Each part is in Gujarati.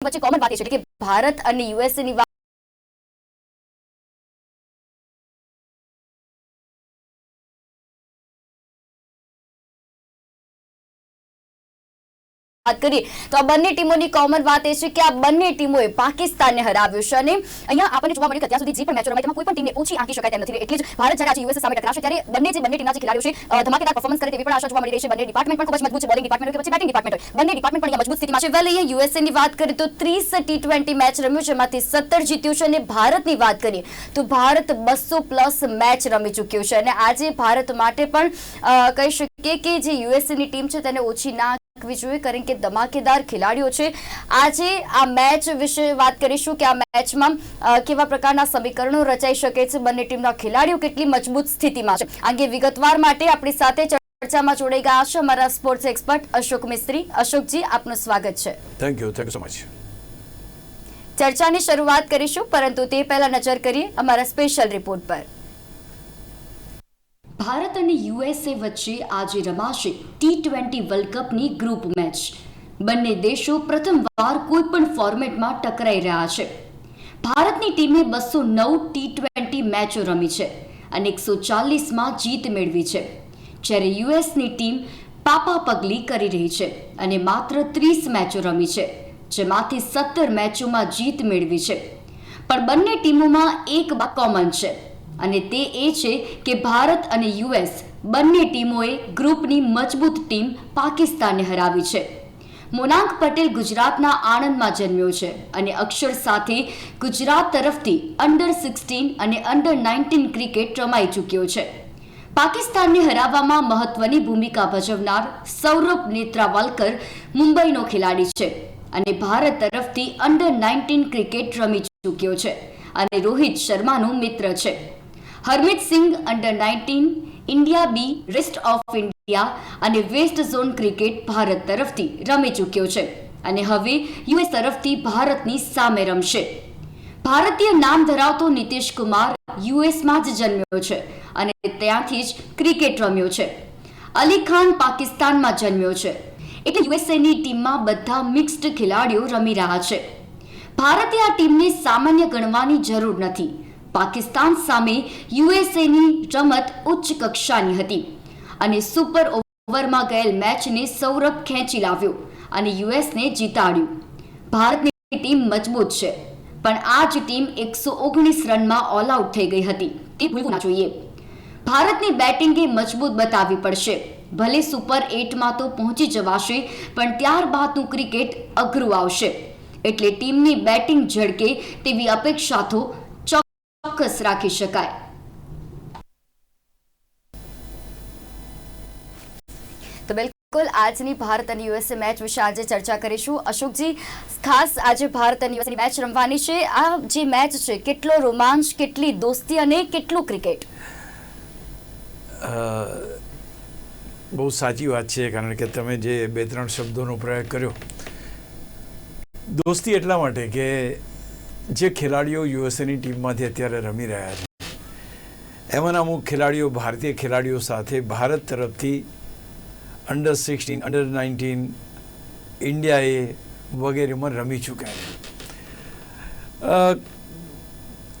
વચ્ચે કોમન વાત એ છે કે ભારત અને યુએસએ વાત કરી તો આ બંને ટીમોની કોમન વાત એ છે કે આ બંને ટીમોએ પાકિસ્તાનને હરાવ્યું છે અને અહીંયા આપણને જોવા મળ્યું કે અત્યાર સુધી જે પણ મેચો રમાઈ તેમાં કોઈ પણ ટીમને ઓછી આંકી શકાય તેમ નથી. એટલે જ ભારત જ્યારે આજે યુએસએ સામે ટકરાશે ત્યારે બંને જે બંને ટીમના જે ખેલાડીઓ છે ધમાકેદાર પરફોર્મન્સ કરે તેવી પણ આશા જોવા મળી રહી છે. બંને ડિપાર્ટમેન્ટ પણ ખૂબ જ મજબૂત છે બોલિંગ ડિપાર્ટમેન્ટ કે પછી બેટિંગ ડિપાર્ટમેન્ટ બંને ડિપાર્ટમેન્ટ પણ મજબૂત સ્થિતિમાં છે. વેલ અહીંયા યુએસએની વાત કરીએ તો ત્રીસ ટી ટ્વેન્ટી મેચ રમ્યું છે, એમાંથી સત્તર જીત્યું છે અને ભારતની વાત કરીએ તો ભારત બસો પ્લસ મેચ રમી ચૂક્યું છે. અને આજે ભારત માટે પણ કહી શકીએ કે જે યુએસએની ટીમ છે તેને ઓછી ના રાખવી જોઈએ કારણ કે ધમાકેદાર ખેલાડીઓ છે. આજે આ મેચ વિશે વાત કરીશું કે આ મેચમાં કેવા પ્રકારના સમીકરણો રચાઈ શકે છે બંને ટીમના ખેલાડીઓ કેટલી મજબૂત સ્થિતિમાં છે. અંગે વિગતવાર માટે આપણી સાથે ચર્ચામાં જોડાઈ ગયા છે અમારા સ્પોર્ટ્સ એક્સપર્ટ અશોક મિસ્ત્રી. અશોકજી આપનું સ્વાગત છે. Thank you thank you so much ચર્ચાની શરૂઆત કરીશું પરંતુ તે પહેલા નજર કરીએ અમારા સ્પેશિયલ રિપોર્ટ પર. ભારત અને યુએસએ વચ્ચે આજે રમાશે ટી ટ્વેન્ટી વર્લ્ડ કપની ગ્રુપ મેચ બંને દેશો પ્રથમવાર કોઈ પણ ફોર્મેટમાં ટકરાઈ રહ્યા છે. ભારતની ટીમે બસો નવ ટી ટ્વેન્ટી મેચો રમી છે અને એકસો ચાલીસમાં જીત મેળવી છે. જ્યારે યુએસની ટીમ પાપા પગલી કરી રહી છે અને માત્ર ત્રીસ મેચો રમી છે, જેમાંથી સત્તર મેચોમાં જીત મેળવી છે. પણ બંને ટીમોમાં એક કોમન છે. અને તે એ છે કે ભારત અને યુએસ બંને ટીમોએ ગ્રુપની મજબૂત ટીમ પાકિસ્તાનને હરાવી છે. મોનાંક પટેલ ગુજરાતના આણંદમાં જન્મ્યો છે અને અક્ષર સાથે ગુજરાત તરફથી અંડર સિક્સટીન અને અંડર નાઇન્ટીન ક્રિકેટ રમાઈ ચૂક્યો છે. પાકિસ્તાનને હરાવવામાં મહત્વની ભૂમિકા ભજવનાર સૌરભ નેત્રાવાલકર મુંબઈનો ખેલાડી છે અને ભારત તરફથી અંડર નાઇન્ટીન ક્રિકેટ રમી ચૂક્યો છે અને રોહિત શર્માનો મિત્ર છે. Harmeet Singh under nineteen India B rest of India અને વેસ્ટ ઝોન ક્રિકેટ ભારત તરફથી રમી ચૂક્યો છે. અને હવે યુએસ તરફથી ભારતની સામે રમશે. ભારતીય નામ ધરાવતો નીતિશ કુમાર યુએસમાં જ જન્મ્યો છે અને ત્યાંથી જ ક્રિકેટ રમ્યો છે. અલી ખાન પાકિસ્તાનમાં જન્મ્યો છે. એટલે યુએસએની ટીમમાં બધા મિક્સ્ડ ખેલાડીઓ રમી રહ્યા છે. ભારતે આ ટીમને સામાન્ય ગણવાની જરૂર નથી. પાકિસ્તાન સામે યુએસએની રમત ઉચ્ચ કક્ષાની હતી અને સુપર ઓવરમાં ગયેલ મેચને સૌરભ ખેંચી લાવ્યો અને યુએસને જીતાડ્યું. ભારતની ટીમ મજબૂત છે, પણ આ જ ટીમ એકસો ઓગણીસ રનમાં ઓલ થઈ ગઈ હતી. તે ભૂલવું ના જોઈએ. ભારતની બેટિંગે મજબૂત બતાવવી પડશે. ભલે સુપર એટમાં તો પહોંચી જવાશે, પણ ત્યારબાદનું ક્રિકેટ અઘરું આવશે. એટલે ટીમની બેટિંગ ઝડકે તેવી અપેક્ષા તો ચોક્કસ રાખી શકાય. તો બિલકુલ આજની ભારત અને યુએસએ મેચ વિશે આજે ચર્ચા કરીશું. અશોકજી ખાસ આજે ભારત અને યુએસની મેચ રમવાની છે. આ જે મેચ છે કેટલો રોમાંચ કેટલી દોસ્તી અને કેટલું ક્રિકેટ? બહુ સાચી વાત છે કારણ કે તમે જે બે ત્રણ શબ્દોનો પ્રયોગ કર્યો. દોસ્તી એટલા માટે કે જે ખેલાડીઓ યુએસએની ટીમમાંથી અત્યારે રમી રહ્યા છે. એમાંના અમુક ખેલાડીઓ ભારતીય ખેલાડીઓ સાથે ભારત તરફથી અંડર સિક્સટીન અંડર નાઇન્ટીન ઇન્ડિયાએ વગેરેમાં રમી ચૂક્યા છે.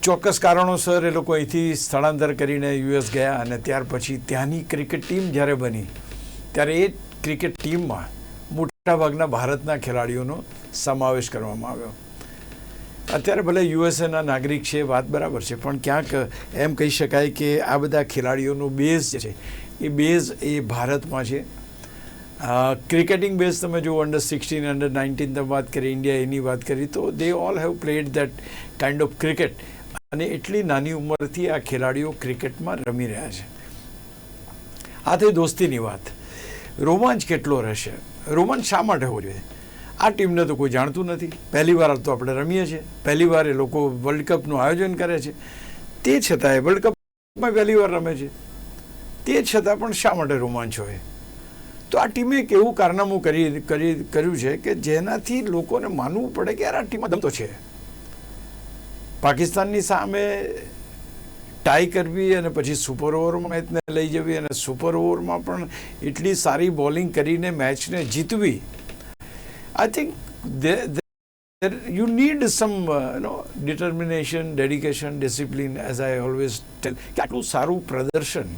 ચોક્કસ કારણોસર એ લોકો અહીંથી સ્થળાંતર કરીને યુએસ ગયા અને ત્યાર પછી ત્યાંની ક્રિકેટ ટીમ જ્યારે બની, ત્યારે એ ક્રિકેટ ટીમમાં મોટાભાગના ભારતના ખેલાડીઓનો સમાવેશ કરવામાં આવ્યો. અત્યારે ભલે યુએસએના નાગરિક છે, વાત બરાબર છે, પણ ક્યાંક એમ કહી શકાય કે આ બધા ખેલાડીઓનો બેઝ જે છે, એ બેઝ એ ભારતમાં છે. ક્રિકેટિંગ બેઝ તમે જુઓ અંડર સિક્સટીન અંડર નાઇન્ટીન તમે વાત કરી ઇન્ડિયા એની વાત કરી, તો they all have played that kind of cricket અને એટલી નાની ઉંમરથી આ ખેલાડીઓ ક્રિકેટમાં રમી રહ્યા છે. આ થઈ દોસ્તીની વાત. રોમાંચ કેટલો રહેશે? રોમાંચ શા માટે હોવો જોઈએ? આ ટીમને તો કોઈ જાણતું નથી. પહેલીવાર તો આપણે રમીએ છીએ. પહેલી વાર એ લોકો વર્લ્ડ કપનું આયોજન કરે છે. તે છતાંય વર્લ્ડ કપમાં પહેલીવાર રમે છે. તે છતાં પણ શા માટે રોમાંચ હોય? તો આ ટીમે એક એવું કારનામું કરી કરી, કર્યું છે કે જેનાથી લોકોને માનવું પડે કે યાર આ ટીમમાં દમ તો છે. પાકિસ્તાનની સામે ટાઈ કરવી અને પછી સુપર ઓવરમાં મેચને લઈ જવી અને સુપર ઓવરમાં પણ એટલી સારી બોલિંગ કરીને મેચને જીતવી I think you need some uh, you know determination dedication discipline as i always tell. કે આટલું સારું પ્રદર્શન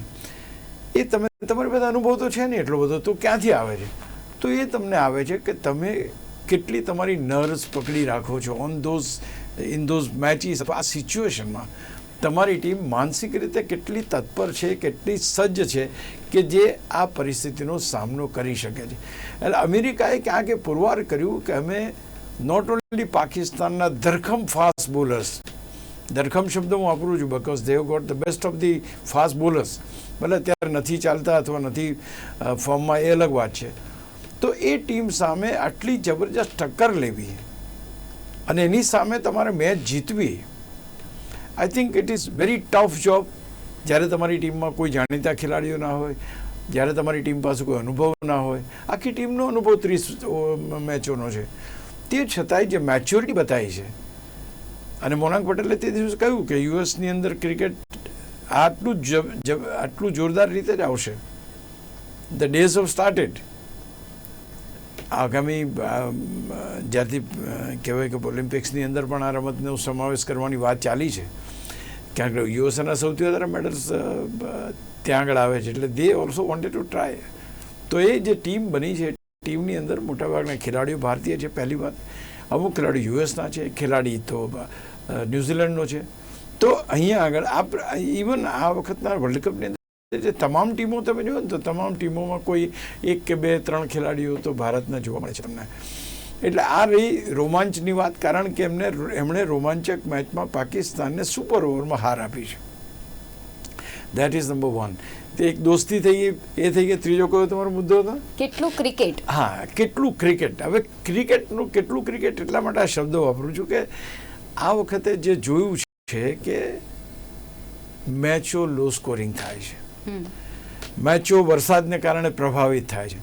એ તમે તમારી પાસે અનુભવ તો છે ને એટલો બધો તો ક્યાંથી આવે છે? તો એ તમને આવે છે કે તમે કેટલી તમારી નર્વ્સ પકડી રાખો છો on those in those matches આ સિચ્યુએશનમાં તમારી ટીમ માનસિક રીતે કેટલી તત્પર છે કેટલી સજ્જ છે કે જે આ પરિસ્થિતિનો સામનો કરી શકે છે. એટલે અમેરિકાએ ક્યાંક પુરવાર કર્યું કે અમે નોટ ઓનલી પાકિસ્તાનના ધરખમ ફાસ્ટ બોલર્સ ધરખમ શબ્દ હું વાપરું છું because they've got the best of the fast bowlers ભલે અત્યારે નથી ચાલતા અથવા નથી ફોર્મમાં એ અલગ વાત છે. તો એ ટીમ સામે આટલી જબરજસ્ત ટક્કર લેવી અને એની સામે તમારે match જીતવી I think it is very tough job જ્યારે તમારી ટીમમાં કોઈ જાણીતા ખેલાડીઓ ના હોય, જ્યારે તમારી ટીમ પાસે કોઈ અનુભવ ના હોય, આખી ટીમનો અનુભવ ત્રીસ મેચોનો છે. તે છતાંય જે મેચ્યોરિટી બતાવી છે, અને મોનાંક પટેલે તે દિવસે કહ્યું કે યુએસની અંદર ક્રિકેટ આટલું જ આટલું જોરદાર રીતે જ આવશે. ધ ડેઝ ઓફ સ્ટાર્ટેડ આગામી જ્યારથી કહેવાય કે ઓલિમ્પિક્સની અંદર પણ આ રમતનો સમાવેશ કરવાની વાત ચાલી છે. ક્યાંક યુએસએના સૌથી વધારે મેડલ્સ ત્યાં આગળ આવે છે. એટલે they also wanted to try તો એ જે ટીમ બની છે, ટીમની અંદર મોટાભાગના ખેલાડીઓ ભારતીય છે, પહેલી વાત. અમુક ખેલાડી યુએસના છે, ખેલાડી તો ન્યૂઝીલેન્ડનો છે. તો અહીંયા આગળ આ ઇવન આ વખતના વર્લ્ડ કપની અંદર જે તમામ ટીમો તમે જુઓ ને, તો તમામ ટીમોમાં કોઈ એક કે બે, ત્રણ ખેલાડીઓ તો ભારતના જોવા મળે છે તમને. એટલે આ રહી રોમાંચની વાત કારણ કે એમને એમણે રોમાંચક મેચમાં પાકિસ્તાનને સુપર ઓવરમાં હાર આપી છે. દેટ ઇઝ નંબર વન તે એક દોસ્તી થઈ ગઈ એ થઈ ગઈ ત્રીજો કયો તમારો મુદ્દો હતો? કેટલું ક્રિકેટ? હા કેટલું ક્રિકેટ. હવે ક્રિકેટનું કેટલું ક્રિકેટ એટલા માટે આ શબ્દો વાપરું છું કે આ વખતે જે જોયું છે કે મેચો લો સ્કોરિંગ થાય છે. મેચો વરસાદને કારણે પ્રભાવિત થાય છે.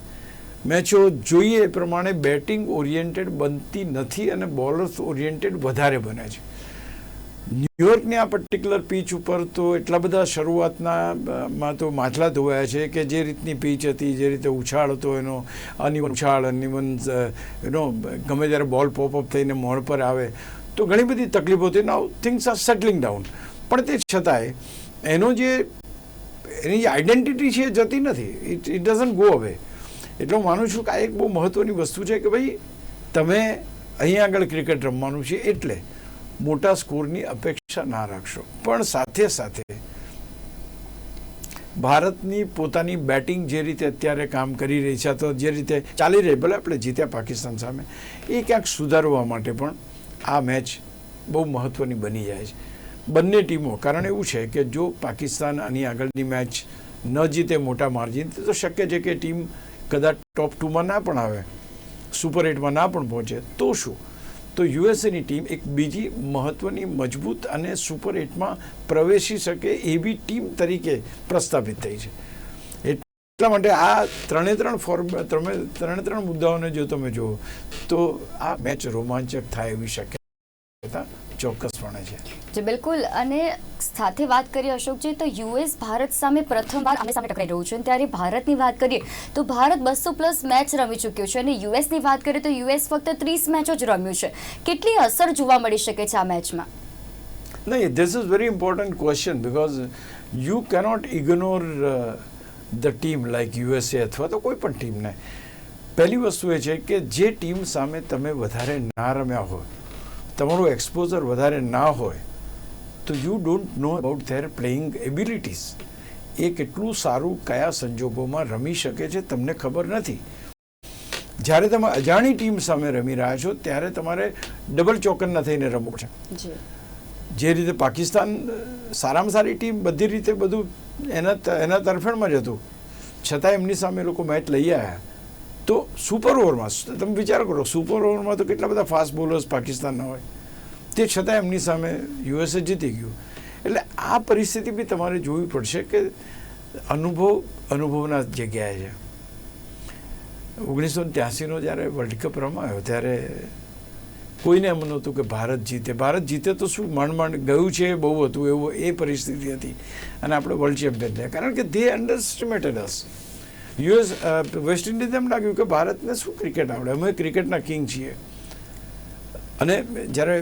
મેચો જોઈએ એ પ્રમાણે બેટિંગ ઓરિએન્ટેડ બનતી નથી અને બોલર્સ ઓરિએન્ટેડ વધારે બને છે. ન્યુયોર્કની આ પર્ટિક્યુલર પીચ ઉપર તો એટલા બધા શરૂઆતના માં તો માછલા ધોવાયા છે કે જે રીતની પીચ હતી, જે રીતે ઉછાળ હતો એનો, અનિવન ઉછાળ, અનિવન એનો, ગમે ત્યારે બોલ પોપઅપ થઈને મોડ પર આવે, તો ઘણી બધી તકલીફો હતી. Now things are settling down પણ તે છતાંય, એનો જે, એની જે આઈડેન્ટિટી છે એ જતી નથી. ઇટ ઇટ ડઝન્ટ ગો અવે એટલે હું માનું છું કે આ એક બહુ મહત્ત્વની વસ્તુ છે કે ભાઈ તમે અહીંયા આગળ ક્રિકેટ રમવાનું છે એટલે મોટા સ્કોરની અપેક્ષા ના રાખશો. પણ સાથે સાથે ભારતની પોતાની બેટિંગ જે રીતે અત્યારે કામ કરી રહી છે તો જે રીતે ચાલી રહી, ભલે આપણે જીત્યા પાકિસ્તાન સામે, એ ક્યાંક સુધારવા માટે પણ આ મેચ બહુ મહત્ત્વની બની જાય છે. બંને ટીમો, કારણ એવું છે કે જો પાકિસ્તાન આની આગળની મેચ ન જીતે મોટા માર્જિન, તો શક્ય છે કે ટીમ કદાચ ટોપ ટુમાં ના પણ આવે સુપર એટમાં ના પણ પહોંચે, તો શું? તો યુએસએની ટીમ એક બીજી મહત્ત્વની મજબૂત અને સુપર એટમાં પ્રવેશી શકે એવી ટીમ તરીકે પ્રસ્થાપિત થઈ છે. એટલા માટે આ ત્રણે ત્રણ ફોર્મ તમે ત્રણે ત્રણ મુદ્દાઓને જો તમે જુઓ, તો આ મેચ રોમાંચક થાય એવી શક્યતા. ચોક્કસપણે છે. જે બિલકુલ. અને સાથે વાત કરીએ અશોકજી તો યુએસ ભારત સામે પ્રથમવાર આમને સામે ટકરાઈ રહ્યું છે. અને ત્યારે ભારતની વાત કરીએ તો ભારત બસો પ્લસ મેચ રમી ચૂક્યું છે. અને યુએસની વાત કરીએ તો યુએસ ફક્ત ત્રીસ મેચો જ રમ્યું છે. કેટલી અસર જોવા મળી શકે છે આ મેચમાં? નહીં this is very important question because you cannot ignore the team like USA અથવા તો કોઈ પણ ટીમને પહેલી વસ્તુ એ છે કે જે ટીમ સામે તમે વધારે ના રમ્યા હોય તમારું એક્સપોઝર વધારે ના હોય તો you don't know about their playing abilities એ કેટલું સારું કયા સંજોગોમાં રમી શકે છે તમને ખબર નથી. જ્યારે તમે અજાણી ટીમ સામે રમી રહ્યા છો ત્યારે તમારે ડબલ ચોકનના થઈને રમવું છે. જે. રીતે પાકિસ્તાન સારામાં સારી ટીમ બધી રીતે બધું એના એના તરફેણમાં જ હતું. છતાં એમની સામે લોકો મેચ લઈ આવ્યા. તો સુપર ઓવરમાં તમે વિચાર કરો સુપર ઓવરમાં તો કેટલા બધા ફાસ્ટ બોલર્સ પાકિસ્તાનના હોય. તે છતાં એમની સામે યુએસએ જીતી ગયું. એટલે આ પરિસ્થિતિ બી તમારે જોવી પડશે કે અનુભવ, અનુભવના જગ્યાએ છે. ઓગણીસો ત્યાસીનો જ્યારે વર્લ્ડ કપ રમાયો, ત્યારે કોઈને એમ નહોતું કે ભારત જીતે. ભારત જીતે તો શું? માંડ માંડ ગયું છે, બહુ હતું, એવું એ પરિસ્થિતિ હતી. અને આપણે વર્લ્ડ ચેમ્પિયન થયા. કારણ કે they underestimated us US West Indies એમ લાગ્યું કે ભારતને શું ક્રિકેટ આવડે? અમે ક્રિકેટના કિંગ છીએ. અને જ્યારે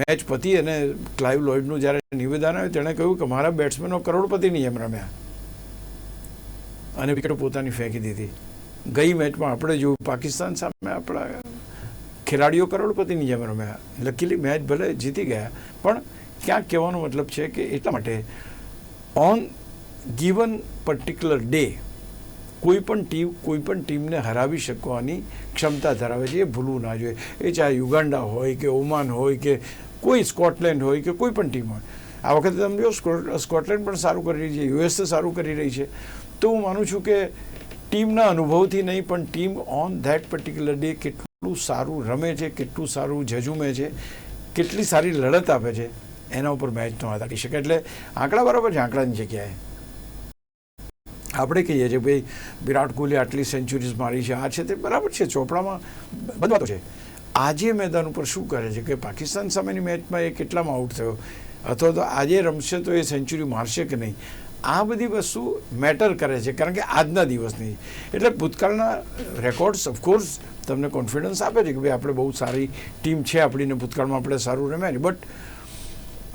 મેચ પતી અને ક્લાઇવ લોઇડનું જ્યારે નિવેદન આવ્યું, તેણે કહ્યું કે મારા બેટ્સમેનો કરોડપતિની એમ રમ્યા. અને વિકેટો પોતાની ફેંકી દીધી. ગઈ મેચમાં આપણે જોયું પાકિસ્તાન સામે આપણા ખેલાડીઓ કરોડપતિની જેમ રમ્યા. લકીલી મેચ ભલે જીતી ગયા, પણ ક્યાંક કહેવાનો મતલબ છે કે એટલા માટે ઓન ગીવન પર્ટિક્યુલર ડે કોઈ પણ ટીમ કોઈ પણ ટીમને હરાવી શકવાની ક્ષમતા ધરાવે છે. એ ભૂલવું ના જોઈએ. એ ચાહે યુગાન્ડા હોય કે ઓમાન હોય કે કોઈ સ્કોટલેન્ડ હોય કે કોઈ પણ ટીમ હોય. આ વખતે તમે જો સ્કો- સ્કોટલેન્ડ પણ સારું કરી રહી છે. યુએસ તો સારું કરી રહી છે. તો હું માનું છું કે ટીમના અનુભવથી નહીં, પણ team on that particular day કેટલું સારું રમે છે, કેટલું સારું ઝઝુમે છે, કેટલી સારી લડત આપે છે, એના ઉપર મેચનો આધાર કરી શકે. એટલે આંકડા બરાબર છે આંકડાની જગ્યાએ. આપણે કહીએ છીએ, ભાઈ, વિરાટ કોહલી આટલી સેન્ચુરીઝ મારી છે, આ છે તે બરાબર છે, ચોપડામાં બધી વાતો છે. આજે મેદાન ઉપર શું કરે છે કે પાકિસ્તાન સામેની મેચમાં એ કેટલામાં આઉટ થયો? અથવા તો આજે રમશે તો એ સેન્ચુરી મારશે કે નહીં? આ બધી વસ્તુ મેટર કરે છે, કારણ કે આજના દિવસની. એટલે ભૂતકાળના રેકોર્ડ્સ ઓફકોર્સ તમને કોન્ફિડન્સ આપે છે કે ભાઈ, આપણે બહુ સારી ટીમ છે આપણીને ભૂતકાળમાં આપણે સારું રમ્યા બટ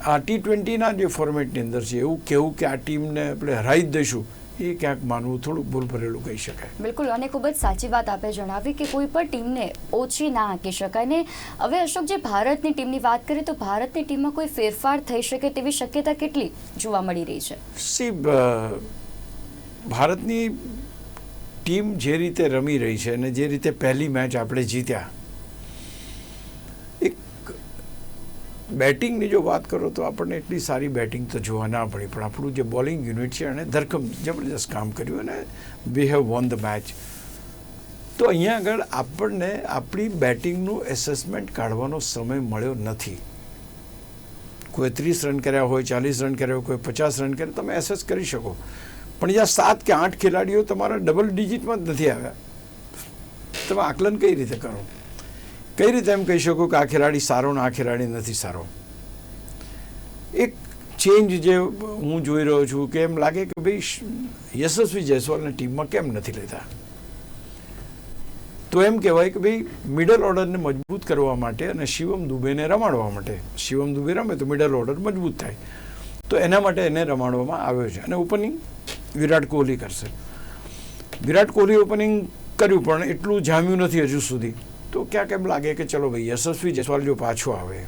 આ ટી ટ્વેન્ટીના જે ફોર્મેટની અંદર છે, એવું કહેવું કે આ ટીમને આપણે હરાવી જ દઈશું? એ ક્યાંક માનવું થોડુંક ભૂલ ભરેલું કહી શકાય. બિલકુલ અને ખૂબ જ સાચી વાત આપે જણાવી કે કોઈ પણ ટીમને ઓછી ના આંકી શકાય. ને હવે અશોક જે ભારતની ટીમની વાત કરીએ તો ભારતની ટીમમાં કોઈ ફેરફાર થઈ શકે તેવી શક્યતા કેટલી જોવા મળી રહી છે? સી ભારતની ટીમ જે રીતે રમી રહી છે અને જે રીતે પહેલી મેચ આપણે જીત્યા એક બેટિંગની જો વાત કરો તો આપણને એટલી સારી બેટિંગ તો જોવા ના પડી પણ આપણું જે બોલિંગ યુનિટ છે એણે ધરખમ જબરજસ્ત કામ કર્યું અને we have won the match તો અહીંયા આગળ આપણને આપણી બેટિંગનું એસેસમેન્ટ કાઢવાનો સમય મળ્યો નથી. કોઈ ત્રીસ રન કર્યા હોય, ચાલીસ રન કર્યા હોય, કોઈ પચાસ રન કર્યા, તમે એસેસ કરી શકો. પણ જ્યાં સાત કે આઠ ખેલાડીઓ તમારા ડબલ ડિજિટમાં જ નથી આવ્યા. તમે આકલન કઈ રીતે કરો? કઈ રીતે એમ કહી શકો કે આ ખેલાડી સારો ને આ ખેલાડી નથી સારો? એક ચેન્જ જે હું જોઈ રહ્યો છું કે એમ લાગે કે ભાઈ યશસ્વી જયસ્વાલને ટીમમાં કેમ નથી લેતા? તો એમ કહેવાય કે ભાઈ મિડલ ઓર્ડરને મજબૂત કરવા માટે અને શિવમ દુબેને રમાડવા માટે. શિવમ દુબે રમે તો મિડલ ઓર્ડર મજબૂત થાય. તો એના માટે એને રમાડવામાં આવ્યો છે. અને ઓપનિંગ વિરાટ કોહલી કરશે. વિરાટ કોહલી ઓપનિંગ કર્યું પણ એટલું જામ્યું નથી હજુ સુધી. તો ક્યાંક એમ લાગે કે ચલો ભાઈ, યશસ્વી જયસ્વાલ જો પાછો આવે,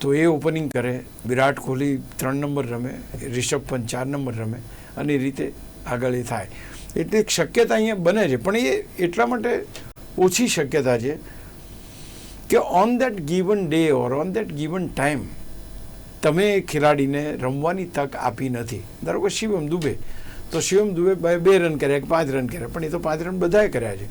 તો એ ઓપનિંગ કરે. વિરાટ કોહલી ત્રણ નંબર રમે, રિષભ પંત ચાર નંબર રમે, અને એ રીતે આગળ એ થાય. એટલે એક શક્યતા અહીંયા બને છે. પણ એ એટલા માટે ઓછી શક્યતા છે કે on that given day or on that given time તમે ખેલાડીને રમવાની તક આપી નથી. ધારો કે શિવમ દુબે, તો શિવમ દુબે બે રન કર્યા કે પાંચ રન કર્યા, પણ એ તો પાંચ રન બધાએ કર્યા છે.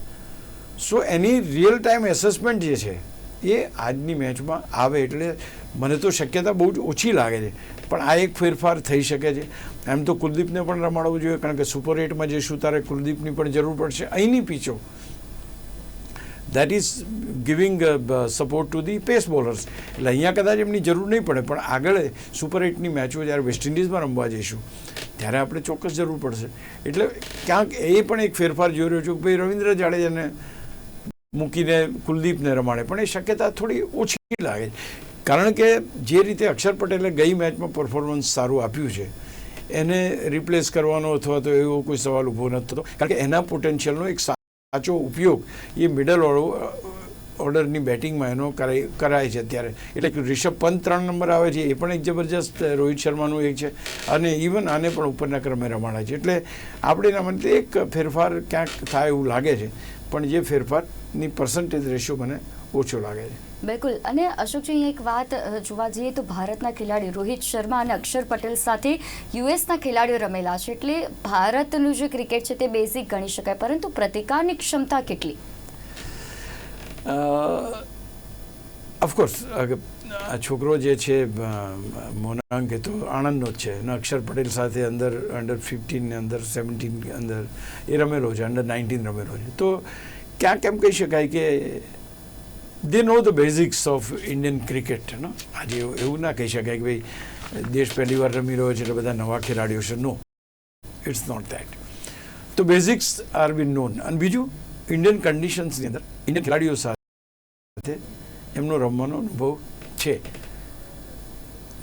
સો એની રિયલ ટાઈમ એસેસમેન્ટ જે છે, એ આજની મેચમાં આવે એટલે મને તો શક્યતા બહુ જ ઓછી લાગે છે. પણ આ એક ફેરફાર થઈ શકે છે. એમ તો કુલદીપને પણ રમાડવું જોઈએ, કારણ કે સુપર એટમાં જઈશું તારે કુલદીપની પણ જરૂર પડશે અહીંની પીચો. That is giving support to the pace bowlers એટલે અહીંયા કદાચ એમની જરૂર નહીં પડે, પણ આગળ સુપર એટની મેચો જ્યારે વેસ્ટ ઇન્ડિઝમાં રમવા જઈશું, ત્યારે આપણે ચોક્કસ જરૂર પડશે. એટલે ક્યાંક એ પણ એક ફેરફાર જોઈ રહ્યો છું કે ભાઈ રવિન્દ્ર જાડેજાને મૂકીને કુલદીપને રમાડે. પણ એ શક્યતા થોડી ઓછી લાગે. કારણ કે જે રીતે અક્ષર પટેલે ગઈ મેચમાં પરફોર્મન્સ સારું આપ્યું છે, એને રિપ્લેસ કરવાનો અથવા તો એવો કોઈ સવાલ ઊભો નથી થતો કારણ કે એના પોટેન્શિયલનો એક સાચો ઉપયોગ એ મિડલ ઓર્ડરની બેટિંગમાં એનો કરાય છે અત્યારે. એટલે રિષભ પંત ત્રણ નંબર આવે છે, એ પણ એક જબરજસ્ત રોહિત શર્માનું એક છે. અને ઇવન આને પણ ઉપરના ક્રમે રમાડાય છે. એટલે આપણે એના માટે એક ફેરફાર ક્યાંક થાય એવું લાગે છે. પણ જે ફેરફારની પર્સન્ટેજ રેશિયો મને ઓછો લાગે છે. બિલકુલ. અને અશોકજી એક વાત જોવા જઈએ તો ભારતના ખેલાડી રોહિત શર્મા અને અક્ષર પટેલ સાથે યુએસના ખેલાડીઓ રમેલા છે. એટલે ભારતનું જે ક્રિકેટ છે તે બેઝિક ગણી શકાય. પરંતુ પ્રતિકારની ક્ષમતા કેટલી? ઓફકોર્સ આ છોકરો જે છે મોનાંક એ તો આણંદનો જ છે. અને અક્ષર પટેલ સાથે અંદર અંડર ફિફ્ટીન અંદર સેવન્ટીન અંદર એ રમેલો છે અંડર નાઇન્ટીન રમેલો છે. તો ક્યાંક એમ કહી શકાય કે they know the basics of Indian cricket નો આજે એવું ના કહી શકાય કે ભાઈ દેશ પહેલી વાર રમી રહ્યો છે એટલે બધા નવા ખેલાડીઓ છે નો ઇટ્સ નોટ ધેટ તો બેઝિક્સ આર બી નોન અને બીજું ઇન્ડિયન કન્ડિશન્સની અંદર ઇન્ડિયન ખેલાડીઓ સાથે એમનો રમવાનો અનુભવ છે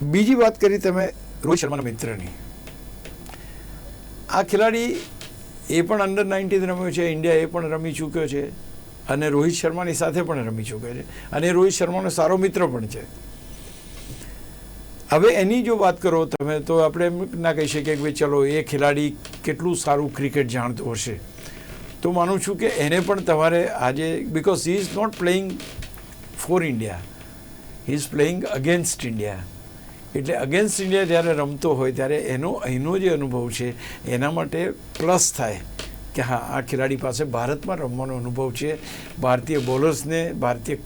બીજી વાત કરી તમે રોહિત શર્માના મિત્રની આ ખેલાડી એ પણ અંડર નાઇન્ટીન રમ્યો છે ઇન્ડિયા એ પણ રમી ચૂક્યો છે અને રોહિત શર્માની સાથે પણ રમી ચૂક્યો છે અને રોહિત શર્માનો સારો મિત્ર પણ છે. હવે એની જો વાત કરો તમે, તો આપણે એમ ના કહી શકીએ કે ભાઈ ચલો એ ખેલાડી કેટલું સારું ક્રિકેટ જાણતો હશે. તો માનું છું કે એને પણ તમારે આજે because he is not playing for India he is playing against India એટલે અગેન્સ્ટ ઇન્ડિયા જ્યારે રમતો હોય, ત્યારે એનો અહીંનો જે અનુભવ છે, એના માટે પ્લસ થાય કે હા, આ ખેલાડી પાસે ભારતમાં રમવાનો અનુભવ છે. ભારતીય બોલર્સને ભારતીય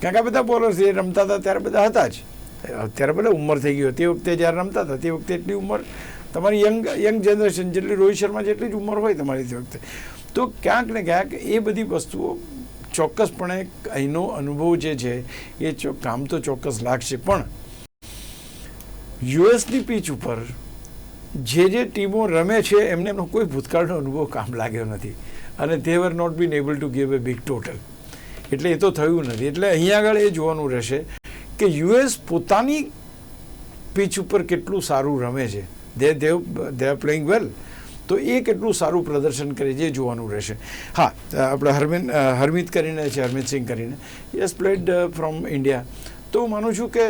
ક્યાંક આ બધા બોલર્સ એ રમતા હતા, ત્યારે બધા હતા જ. અત્યારે ભલે ઉંમર થઈ ગઈ તે વખતે જ્યારે રમતા હતા, તે વખતે એટલી ઉંમર, તમારી યંગ યંગ જનરેશન જેટલી, રોહિત શર્મા જેટલી જ ઉંમર હોય તમારી તે વખતે. તો ક્યાંક ને ક્યાંક એ બધી વસ્તુઓ ચોક્કસપણે અહીંનો અનુભવ જે છે, એ કામ તો ચોક્કસ લાગશે. પણ યુએસની પીચ ઉપર જે જે ટીમો રમે છે, એમને એમનો કોઈ ભૂતકાળનો અનુભવ કામ લાગ્યો નથી. અને they were not been able to give a big total એટલે એ તો થયું નથી. એટલે અહીંયા આગળ એ જોવાનું રહેશે કે યુએસ પોતાની પીચ ઉપર કેટલું સારું રમે છે. દે દેવ દે આર પ્લેઇંગ વેલ તો એ કેટલું સારું પ્રદર્શન કરે છે, એ જોવાનું રહેશે. હા, આપણે હરમિન હરમિત કરીને છે હરમિત સિંહ કરીને યસ પ્લેડ ફ્રોમ ઇન્ડિયા તો હું માનું છું કે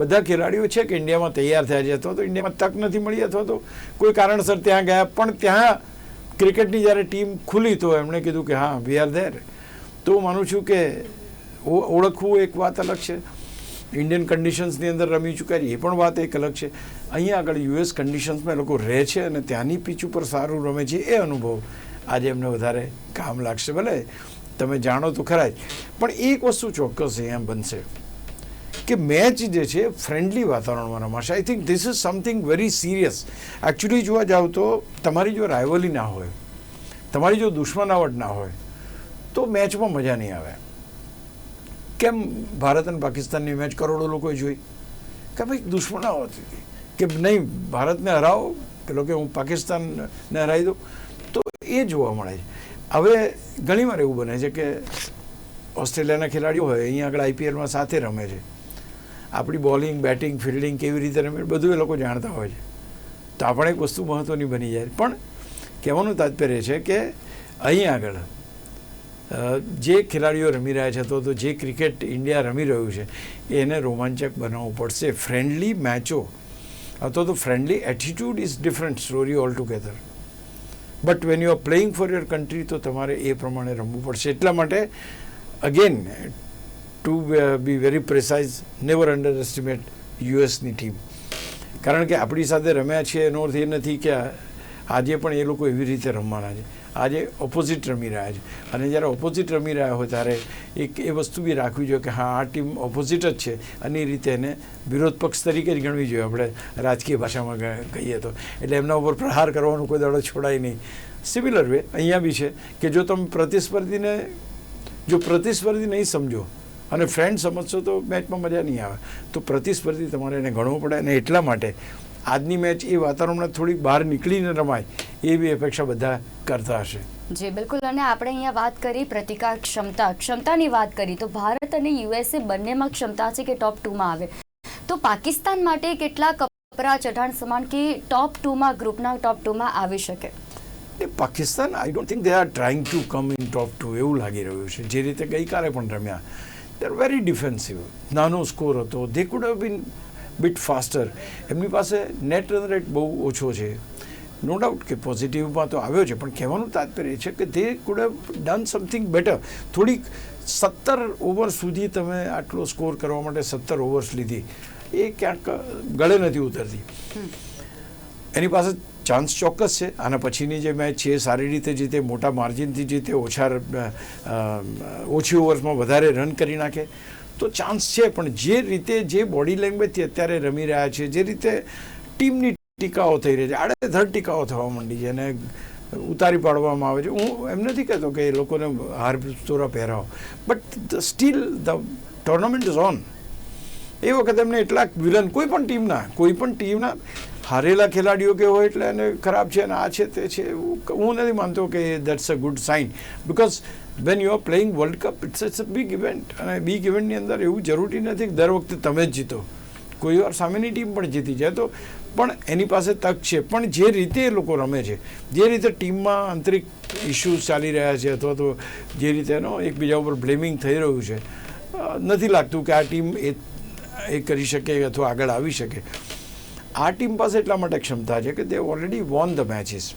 બધા ખેલાડીઓ છે કે ઇન્ડિયામાં તૈયાર થયા છે. અથવા તો ઇન્ડિયામાં તક નથી મળી, અથવા તો કોઈ કારણસર ત્યાં ગયા. પણ ત્યાં ક્રિકેટની જ્યારે ટીમ ખુલી, તો એમણે કીધું કે હા વી આર ધેર તો હું માનું છું કે ઓળખવું એક વાત અલગ છે. ઇન્ડિયન કન્ડિશન્સની અંદર રમી ચૂક્યા એ પણ વાત એક અલગ છે. અહીંયા આગળ યુએસ કન્ડિશન્સમાં લોકો રહે છે અને ત્યાંની પીચ ઉપર સારું રમે છે, એ અનુભવ આજે એમને વધારે કામ લાગશે. ભલે તમે જાણો તો ખરા જ. પણ એક વસ્તુ ચોક્કસ અહીંયા બનશે. કે મેચ જે છે ફ્રેન્ડલી વાતાવરણમાં રમાશે. I think this is something very serious actually જોવા જાવ તો તમારી જો રાયવલી ના હોય, તમારી જો દુશ્મનાવટ ના હોય, તો મેચમાં મજા નહીં આવે. કેમ ભારત અને પાકિસ્તાનની મેચ કરોડો લોકોએ જોઈ? કે ભાઈ દુશ્મનાવટ હતી. કે નહીં, ભારતને હરાવો કે લોકો હું પાકિસ્તાનને હરાવી દઉં. તો એ જોવા મળે છે. હવે ઘણીવાર એવું બને છે કે ઓસ્ટ્રેલિયાના ખેલાડીઓ હોય, અહીંયા આગળ આઈપીએલમાં સાથે રમે છે. આપણી બોલિંગ, બેટિંગ, ફિલ્ડિંગ કેવી રીતે રમે, બધું એ લોકો જાણતા હોય છે. તો આપણે એક વસ્તુ મહત્ત્વની બની જાય. પણ કહેવાનું તાત્પર્ય છે કે અહીં આગળ જે ખેલાડીઓ રમી રહ્યા છે અથવા તો જે ક્રિકેટ ઇન્ડિયા રમી રહ્યું છે, એને રોમાંચક બનાવવું પડશે. ફ્રેન્ડલી મેચો અથવા તો friendly attitude is different story all together but when you are playing for your country તો તમારે એ પ્રમાણે રમવું પડશે. એટલા માટે, again to be very precise never underestimate યુએસની team કારણ કે આપણી સાથે રમ્યા છે એનો અર્થ એ નથી કે આજે પણ એ લોકો એવી રીતે રમવાના છે. આજે ઓપોઝિટ રમી રહ્યા છે. અને જ્યારે ઓપોઝિટ રમી રહ્યા હોય ત્યારે એક એ વસ્તુ બી રાખવી જોઈએ કે હા, આ ટીમ ઓપોઝિટ જ છે. અને એ રીતે એને વિરોધ પક્ષ તરીકે જ ગણવી જોઈએ આપણે રાજકીય ભાષામાં કહીએ તો. એટલે એમના ઉપર પ્રહાર કરવાનો કોઈ દાડો છોડાય નહીં. સિમિલર વે અહીંયા બી છે કે જો તમે પ્રતિસ્પર્ધીને, જો પ્રતિસ્પર્ધી નહીં સમજો અને ફ્રેન્ડ સમજશો તો મેચમાં મજા નહીં આવે. તો પ્રતિસ્પર્ધી તમારે એને ગણવું પડે અને એટલા માટે આજની મેચ એ વાતાવરણમાં થોડીક બહાર નીકળીને રમાય એવી અપેક્ષા બધા કરતા હશે. જે બિલકુલ. અને આપણે અહીંયા વાત કરી પ્રતિકાર ક્ષમતા. ક્ષમતાની વાત કરી તો ભારત અને યુએસએ બંનેમાં ક્ષમતા છે કે ટોપ ટુમાં આવે. તો પાકિસ્તાન માટે કેટલા કપરા ચઢાણ સમાન કે ટોપ ટુમાં ગ્રુપના ટોપ ટુમાં આવી શકે? Pakistan I don't think they are trying to come in top two એવું લાગી રહ્યું છે. જે રીતે ગઈકાલે પણ રમ્યા. આર વેરી ડિફેન્સિવ નાનો સ્કોર હતો. They could have been bit faster એમની પાસે નેટ રન રેટ બહુ ઓછો છે. નો ડાઉટ કે પોઝિટિવમાં તો આવ્યો છે પણ કહેવાનું તાત્પર્ય છે કે they could have done something better થોડીક સત્તર ઓવર સુધી તમે આટલો સ્કોર કરવા માટે સત્તર ઓવર્સ લીધી. એ ક્યાંક ગળે નથી ઉતરતી. એની પાસે ચાન્સ ચોક્કસ છે. આના પછીની જે મેચ છે સારી રીતે જીતે મોટા માર્જિનથી જીતે ઓછા ઓછી ઓવર્સમાં વધારે રન કરી નાખે. તો ચાન્સ છે, પણ જે રીતે જે બોડી લેંગ્વેજથી અત્યારે રમી રહ્યા છે, જે રીતે ટીમની ટીકાઓ થઈ રહી છે, આડેધડ ટીકાઓ થવા માંડી છે અને ઉતારી પાડવામાં આવે છે. હું એમ નથી કહેતો કે એ લોકોને હાર તોરા પહેરાવો. But still the tournament is on એ વખતે એમને એટલા વિલન કોઈ પણ ટીમના કોઈ પણ ટીમના હારેલા ખેલાડીઓ કે હોય એટલે એને ખરાબ છે અને આ છે તે છે હું નથી માનતો કે that's a good sign because when you are playing world cup it's it's a big event અને બિગ ઇવેન્ટની અંદર એવું જરૂરી નથી કે દર વખતે તમે જ જીતો. કોઈ વાર સામેની ટીમ પણ જીતી જાય તો, પણ એની પાસે તક છે. પણ જે રીતે એ લોકો રમે છે, જે રીતે ટીમમાં આંતરિક ઇસ્યુઝ ચાલી રહ્યા છે અથવા તો જે રીતે એનો એકબીજા ઉપર બ્લેમિંગ થઈ રહ્યું છે નથી લાગતું કે આ ટીમ એ એ કરી શકે અથવા આગળ આવી શકે. આ ટીમ પાસે એટલા માટે ક્ષમતા છે કે they already won the matches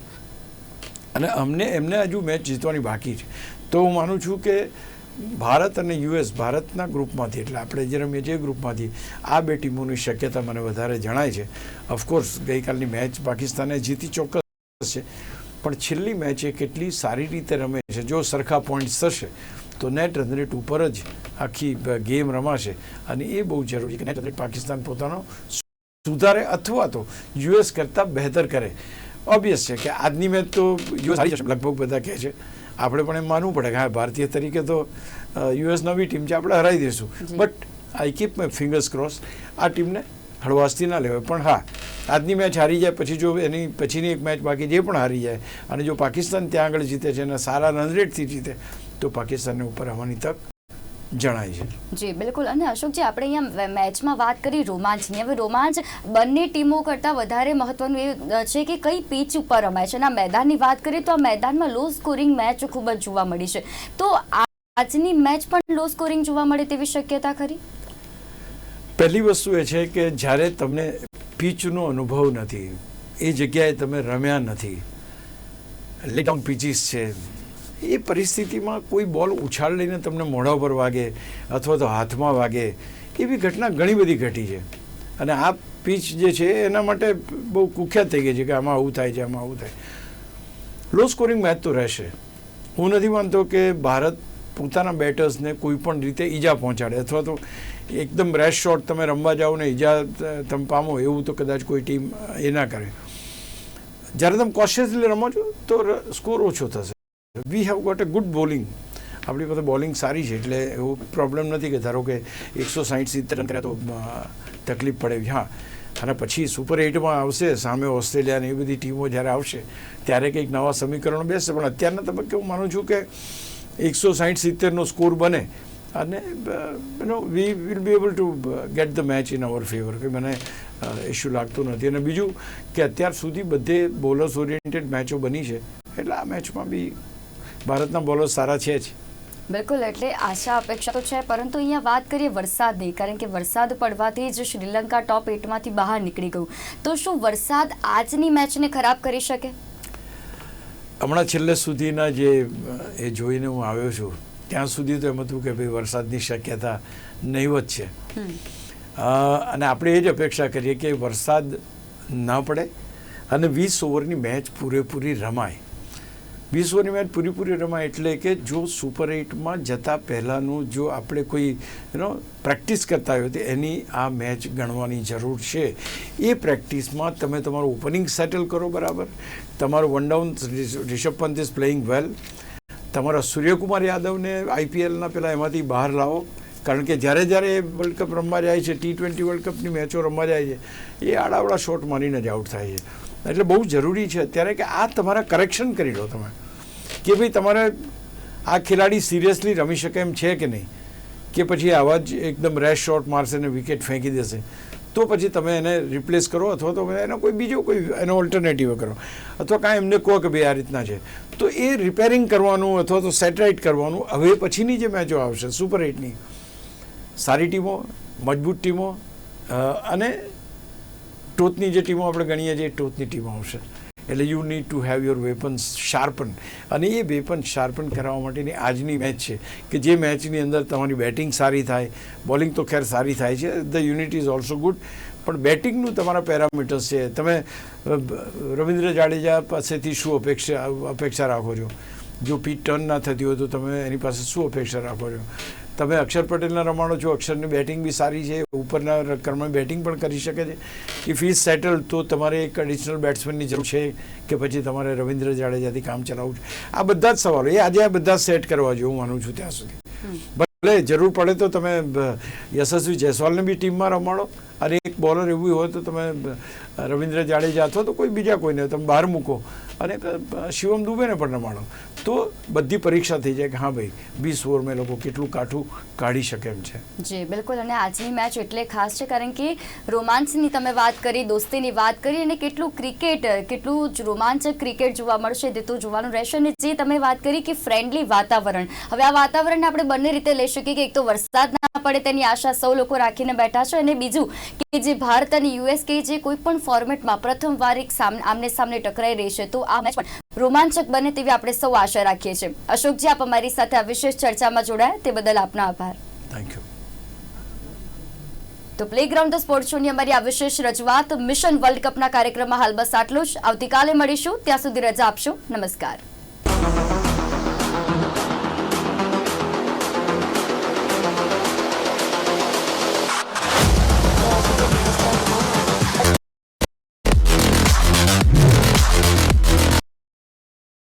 અને અમને, એમને હજુ મેચ જીતવાની બાકી છે. તો હું માનું છું કે ભારત અને યુએસ ભારતના ગ્રુપમાંથી એટલે આપણે જે રમીએ છીએ ગ્રુપમાંથી આ બે ટીમોની શક્યતા મને વધારે જણાય છે. ઓફકોર્સ ગઈકાલની મેચ પાકિસ્તાને જીતી ચોક્કસ છે. પણ છેલ્લી મેચ એ કેટલી સારી રીતે રમે છે. જો સરખા પોઈન્ટ્સ થશે, તો નેટ રન ઉપર જ આખી ગેમ રમાશે. અને એ બહુ જરૂરી છે કે નેટ રન પાકિસ્તાન પોતાનો સુધારે અથવા તો યુએસ કરતાં બહેતર કરે. ઓબ્વિયસ છે કે આજની મેચ તો યુએસ હારી જશે લગભગ બધા કહે છે. આપણે પણ એમ માનવું પડે કે હા ભારતીય તરીકે તો યુએસ નવી ટીમ છે આપણે હરાઈ દઈશું. But I keep my fingers crossed આ ટીમને હળવાશથી ના લેવાય. પણ હા આજની મેચ હારી જાય પછી જો એની પછીની એક મેચ બાકી જે પણ હારી જાય અને જો પાકિસ્તાન ત્યાં આગળ જીતે છે અને સારા રન રેટથી જીતે તો પાકિસ્તાનને ઉપર આવવાની તક જણાય છે. જી બિલકુલ. અને અશોકજી આપણે અહીંયા મેચમાં વાત કરી રોમાંચની હવે રોમાંચ બંને ટીમો કરતાં વધારે મહત્વનું એ છે કે કઈ પીચ ઉપર રમાય છે. અને આ મેદાનની વાત કરીએ તો આ મેદાનમાં લો સ્કોરિંગ મેચ ખૂબ જ જોવા મળી છે. તો આજની મેચ પણ લો સ્કોરિંગ જોવા મળે તેવી શક્યતા ખરી? પહેલી વસ્તુ એ છે કે જ્યારે તમને પીચનો અનુભવ નથી એ જગ્યાએ તમે રમ્યા નથી લેડાઉન પીચીસ છે એ પરિસ્થિતિમાં કોઈ બોલ ઉછાળ લઈને તમને મોઢા પર વાગે અથવા તો હાથમાં વાગે, એવી ઘટના ઘણી બધી ઘટી છે. અને આ પીચ જે છે, એના માટે બહુ કુખ્યાત થઈ ગઈ છે કે આમાં આવું થાય છે, આમાં આવું થાય. લો સ્કોરિંગ મેચ તો રહેશે. હું નથી માનતો કે ભારત પોતાના બેટર્સને કોઈ પણ રીતે ઈજા પહોંચાડે અથવા તો એકદમ રેશ શોટ તમે રમવા જાઓ ને ઈજા તમે પામો, એવું તો કદાચ કોઈ ટીમ એ ના કરે. જ્યારે તમે કોશિયસલી રમો છો, તો સ્કોર ઓછો થશે. We have got a good bowling આપણી પાસે બોલિંગ સારી છે, એટલે એવો પ્રોબ્લેમ નથી કે ધારો કે એકસો સાઠ સિત્તેર અંતર તો તકલીફ પડે હા. અને પછી સુપર એઇટમાં આવશે, સામે ઓસ્ટ્રેલિયા ને એ બધી ટીમો જ્યારે આવશે, ત્યારે કંઈક નવા સમીકરણો બેસશે. પણ અત્યારના તબક્કે હું માનું છું કે એકસો સાઠ સિત્તેરનો સ્કોર બને અને no we will be able to get the match in our favour કે મને ઇશ્યુ લાગતો નથી. અને બીજું કે અત્યાર સુધી બધે બોલર્સ ઓરિએન્ટેડ મેચો બની છે. એટલે આ મેચમાં બી ભારતના બોલર સારા છે જ. બિલકુલ એટલે આશા અપેક્ષા તો છે પરંતુ અહીંયા વાત કરીએ વરસાદની કારણ કે વરસાદ પડવાથી જ શ્રીલંકા ટોપ એટમાંથી બહાર નીકળી ગયું. તો શું વરસાદ આજની મેચને ખરાબ કરી શકે? હમણાં છેલ્લે સુધીના જે એ જોઈને હું આવ્યો છું ત્યાં સુધી તો એમ હતું કે ભાઈ વરસાદની શક્યતા નહીવત છે. અને આપણે એ જ અપેક્ષા કરીએ કે વરસાદ ન પડે અને વીસ ઓવરની મેચ પૂરેપૂરી રમાય. વીસ ઓવરની મેચ પૂરીપૂરી રમાય એટલે કે જો સુપર એઇટમાં જતાં પહેલાંનું જો આપણે કોઈ યુનો પ્રેક્ટિસ કરતા હોય તો એની આ મેચ ગણવાની જરૂર છે. એ પ્રેક્ટિસમાં તમે તમારું ઓપનિંગ સેટલ કરો બરાબર. તમારું one down Rishabh Pant is playing well. તમારા સૂર્યકુમાર યાદવને આઈપીએલના પહેલાં એમાંથી બહાર લાવો. કારણ કે જ્યારે જ્યારે એ વર્લ્ડ કપ રમવા જાય છે ટી ટ્વેન્ટી વર્લ્ડ કપની મેચો રમવા જાય છે, એ આડાવડા શોટ મારીને જ આઉટ થાય છે. એટલે બહુ જરૂરી છે અત્યારે કે આ તમારા કરેક્શન કરી લો તમે. કે ભાઈ તમારે આ ખેલાડી સિરિયસલી રમી શકે એમ છે કે નહીં? કે પછી આવા જ એકદમ રેશ શોટ મારશે ને વિકેટ ફેંકી દેશે? તો પછી તમે એને રિપ્લેસ કરો અથવા તો એનો કોઈ બીજો કોઈ એનો ઓલ્ટરનેટિવ કરો. અથવા કાંઈ એમને કહો કે ભાઈ આ રીતના છે. તો એ રિપેરિંગ કરવાનું અથવા તો સેટેલાઇટ કરવાનું હવે પછીની જે મેચો આવશે સુપર એટની સારી ટીમો, મજબૂત ટીમો અને ટોચની જે ટીમો આપણે ગણીએ છીએ એ ટોચની ટીમો આવશે. એટલે you need to have your weapons sharpen અને એ વેપન શાર્પન કરાવવા માટેની આજની મેચ છે કે જે મેચની અંદર તમારી બેટિંગ સારી થાય બોલિંગ તો ખેર સારી થાય છે the unit is also good પણ બેટિંગનું તમારા પેરામીટર્સ છે. તમે રવિન્દ્ર જાડેજા પાસેથી શું અપેક્ષા અપેક્ષા રાખો છો? જો પીચ ટર્ન ના થતી હોય તો તમે એની પાસે શું અપેક્ષા રાખો છો? તમે અક્ષર પટેલના રમાડો છો અક્ષરની બેટિંગ બી સારી છે ઉપરના ક્રમે બેટિંગ પણ કરી શકે છે. ઇફ ઇઝ સેટલ તો તમારે એક એડિશનલ બેટ્સમેનની જરૂર છે કે પછી તમારે રવિન્દ્ર જાડેજાથી કામ ચલાવવું છે. આ બધા જ સવાલો એ આજે આ બધા સેટ કરવા જોઈએ હું માનું છું ત્યાં સુધી. ભલે જરૂર પડે તો તમે યશસ્વી જયસ્વાલને બી ટીમમાં રમાડો. અને એક બોલર એવું હોય તો તમે રવિન્દ્ર જાડેજા અથવા તો કોઈ બીજા કોઈને તમે બહાર મૂકો. અને શિવમ દુબેને પણ રમાડો. તો બધી પરીક્ષા થઈ જાય કે હા ભાઈ, વીસ ઓવરમાં લોકો કેટલું કાઠું કાઢી શકે એમ છે. જી, બિલકુલ. અને આજની મેચ એટલે ખાસ છે, કારણ કે રોમાંચની તમે વાત કરી, દોસ્તીની વાત કરી, અને કેટલું ક્રિકેટ કેટલું રોમાંચક ક્રિકેટ જોવા મળશે તે તો જોવાનું રહેશે. અને જે તમે વાત કરી કે ફ્રેન્ડલી વાતાવરણ, હવે આ વાતાવરણને આપણે બંને રીતે લઈ શકીએ કે એક તો વરસાદ ના પડે તેની આશા સૌ લોકો રાખીને બેઠા છે, અને બીજું કે જે ભારત અને યુએસ કે જે કોઈ પણ ફોર્મેટમાં પ્રથમવાર એક આમને સામને ટકરાઈ રહી છે, તો આ મેચ રોમાંચક બને તેવી આપણે સૌ આશા રાખીએ છીએ. અશોકજી આપ અમારી સાથે આ વિશેષ ચર્ચામાં જોડાયા. તે બદલ આપનો આભાર. થેન્ક યુ તો પ્લેગ્રાઉન્ડ સ્પોર્ટ શોની અમારી આ વિશેષ રજૂઆત મિશન વર્લ્ડ કપના કાર્યક્રમમાં હાલ બસ આટલું જ. આવતીકાલે મળીશું. ત્યાં સુધી રજા આપશો. નમસ્કાર.